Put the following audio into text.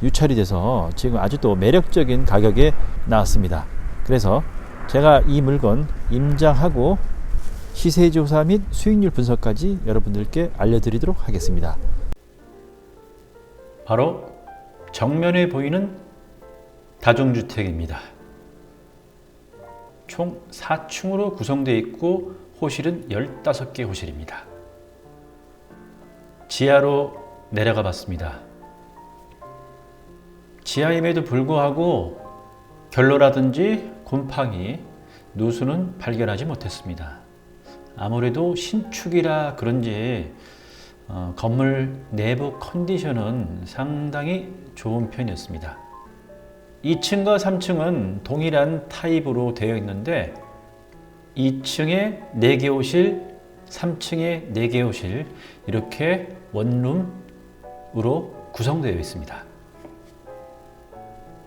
유찰이 돼서 지금 아주 또 매력적인 가격에 나왔습니다. 그래서 제가 이 물건 임장하고 시세 조사 및 수익률 분석까지 여러분들께 알려드리도록 하겠습니다. 바로 정면에 보이는 다중주택입니다. 총 4층으로 구성되어 있고 호실은 15개 호실입니다. 지하로 내려가 봤습니다. 지하임에도 불구하고 결로라든지 곰팡이, 누수는 발견하지 못했습니다. 아무래도 신축이라 그런지 어, 건물 내부 컨디션은 상당히 좋은 편이었습니다. 2층과 3층은 동일한 타입으로 되어 있는데 2층에 4개 호실, 3층에 4개 호실 이렇게 원룸으로 구성되어 있습니다.